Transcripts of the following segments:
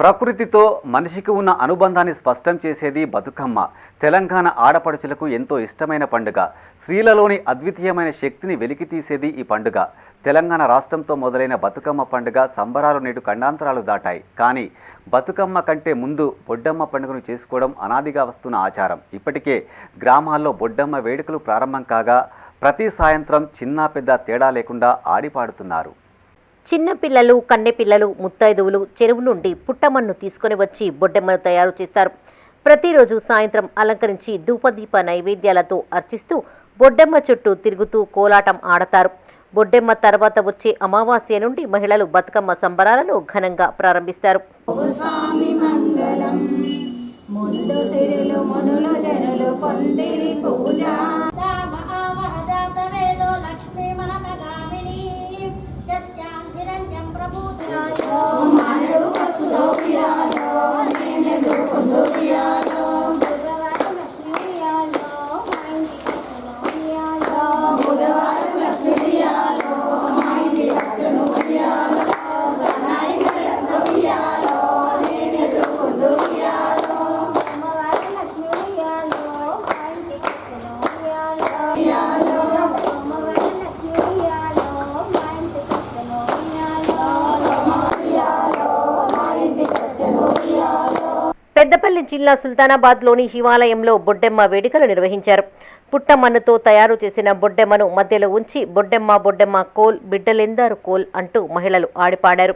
ప్రకృతితో మనిషికి ఉన్న అనుబంధాన్ని స్పష్టం చేసేది బతుకమ్మ. తెలంగాణ ఆడపడుచులకు ఎంతో ఇష్టమైన పండుగ. స్త్రీలలోని అద్వితీయమైన శక్తిని వెలికితీసేది ఈ పండుగ. తెలంగాణ రాష్ట్రంతో మొదలైన బతుకమ్మ పండుగ సంబరాలు నేడు ఖండాంతరాలు దాటాయి. కానీ బతుకమ్మ కంటే ముందు బొడ్డమ్మ పండుగను చేసుకోవడం అనాదిగా వస్తున్న ఆచారం. ఇప్పటికే గ్రామాల్లో బొడ్డమ్మ వేడుకలు ప్రారంభం కాగా ప్రతి సాయంత్రం చిన్న పెద్ద తేడా లేకుండా ఆడిపాడుతున్నారు. చిన్నపిల్లలు కన్నెపిల్లలు ముత్తైదువులు చెరువు నుండి పుట్టమన్ను తీసుకొని వచ్చి బొడ్డెమ్మను తయారు చేస్తారు. ప్రతిరోజు సాయంత్రం అలంకరించి ధూపదీప నైవేద్యాలతో అర్చిస్తూ బొడ్డెమ్మ చుట్టూ తిరుగుతూ కోలాటం ఆడతారు. బొడ్డెమ్మ తర్వాత వచ్చే అమావాస్య నుండి మహిళలు బతుకమ్మ సంబరాలను ఘనంగా ప్రారంభిస్తారు. ముందు సిరులు మునులు జనులు పొందిరి పూజ Прабута పెద్దపల్లి జిల్లా సుల్తానాబాద్లోని హిమాలయంలో బొడ్డెమ్మ వేడుకలు నిర్వహించారు. పుట్టమన్నుతో తయారు చేసిన బొడ్డెమ్మను మధ్యలో ఉంచి బొడ్డెమ్మ బొడ్డెమ్మ కోల్ బిడ్డలెందారు కోల్ అంటూ మహిళలు ఆడిపాడారు.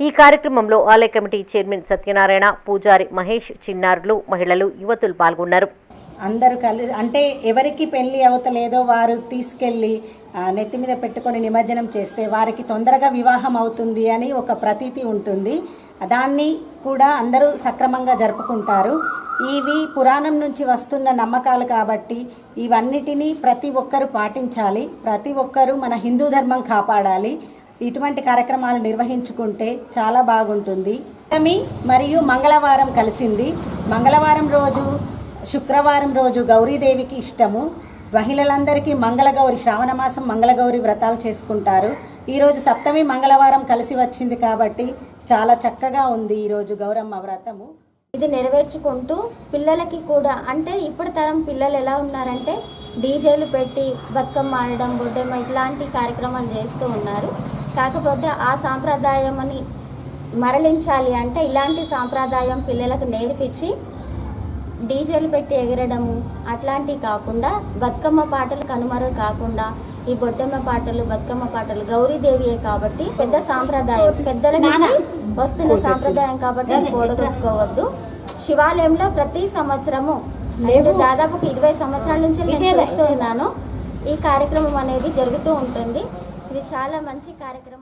ఈ కార్యక్రమంలో ఆలయ కమిటీ చైర్మన్ సత్యనారాయణ పూజారి మహేష్ చిన్నారులు మహిళలు యువతులు పాల్గొన్నారు. అందరూ కలిసి అంటే ఎవరికి పెళ్ళి అవుతలేదో వారు తీసుకెళ్ళి నెత్తి మీద పెట్టుకొని నిమజ్జనం చేస్తే వారికి తొందరగా వివాహం అవుతుంది అని ఒక ప్రతీతి ఉంటుంది. దాన్ని కూడా అందరూ సక్రమంగా జరుపుకుంటారు. ఇవి పురాణం నుంచి వస్తున్న నమ్మకాలు కాబట్టి ఇవన్నిటినీ ప్రతి ఒక్కరూ పాటించాలి. ప్రతి ఒక్కరూ మన హిందూ ధర్మం కాపాడాలి. ఇటువంటి కార్యక్రమాలు నిర్వహించుకుంటే చాలా బాగుంటుంది. అష్టమి మరియు మంగళవారం కలిసింది. మంగళవారం రోజు శుక్రవారం రోజు గౌరీదేవికి ఇష్టము. మహిళలందరికీ మంగళగౌరి శ్రావణమాసం మంగళగౌరి వ్రతాలు చేసుకుంటారు. ఈరోజు సప్తమి మంగళవారం కలిసి వచ్చింది కాబట్టి చాలా చక్కగా ఉంది ఈరోజు గౌరమ్మ వ్రతము. ఇది నెరవేర్చుకుంటూ పిల్లలకి కూడా అంటే ఇప్పుడు తరం పిల్లలు ఎలా ఉన్నారంటే డీజేలు పెట్టి బతుకమ్మ ఆడడం బొడ్డెమ్మ ఇట్లాంటి కార్యక్రమాలు చేస్తూ ఉన్నారు. కాకపోతే ఆ సాంప్రదాయం అని మరలించాలి అంటే ఇలాంటి సాంప్రదాయం పిల్లలకు నేర్పించి డీజేలు పెట్టి ఎగరడము అట్లాంటివి కాకుండా బతుకమ్మ పాటలు కనుమరు కాకుండా ఈ బొడ్డమ్మ పాటలు బతుకమ్మ పాటలు గౌరీదేవియే కాబట్టి పెద్ద సాంప్రదాయం. పెద్దల వస్తున్న సాంప్రదాయం కాబట్టి పోడగొట్టుకోవద్దు శివాలయంలో ప్రతి సంవత్సరము నేను దాదాపు ఇరవై సంవత్సరాల నుంచి నేను చూస్తూ ఉన్నాను. ఈ కార్యక్రమం అనేది జరుగుతూ ఉంటుంది. ఇది చాలా మంచి కార్యక్రమం.